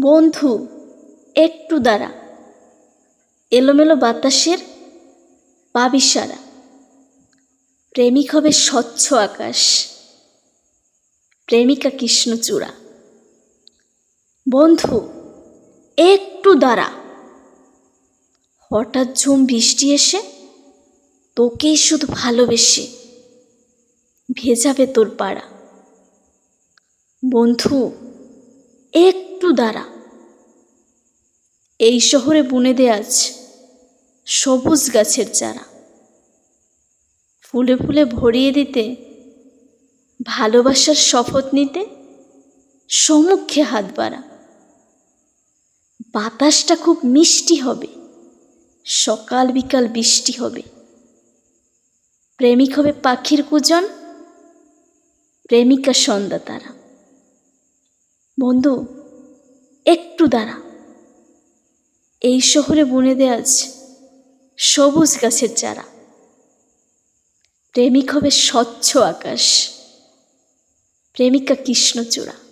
বন্ধু, একটু দাঁড়া। এলোমেলো বাতাসের পাবিসারা প্রেমিক হবে স্বচ্ছ আকাশ। প্রেমিকা কৃষ্ণচূড়া। বন্ধু, একটু দাঁড়া। হঠাৎ ঝুম বৃষ্টি এসে তোকেই শুধু ভালোবেসে ভেজাবে তোর পাড়া। বন্ধু একটু দাঁড়া। এই শহরে বুনে দে আজ সবুজ গাছের চারা। ফুলে ফুলে ভরিয়ে দিতে, ভালোবাসার শপথ নিতে সম্মুখে হাত বাড়া। বাতাসটা খুব মিষ্টি হবে, সকাল বিকাল বৃষ্টি হবে। প্রেমিক হবে পাখির কুজন, প্রেমিকা সন্ধ্যা তারা। বন্ধু, একটু দাঁড়া। এই শহরে বুনে দে আছে সবুজ গাছের চারা। প্রেমিক হবে স্বচ্ছ আকাশ। প্রেমিকা কৃষ্ণচূড়া।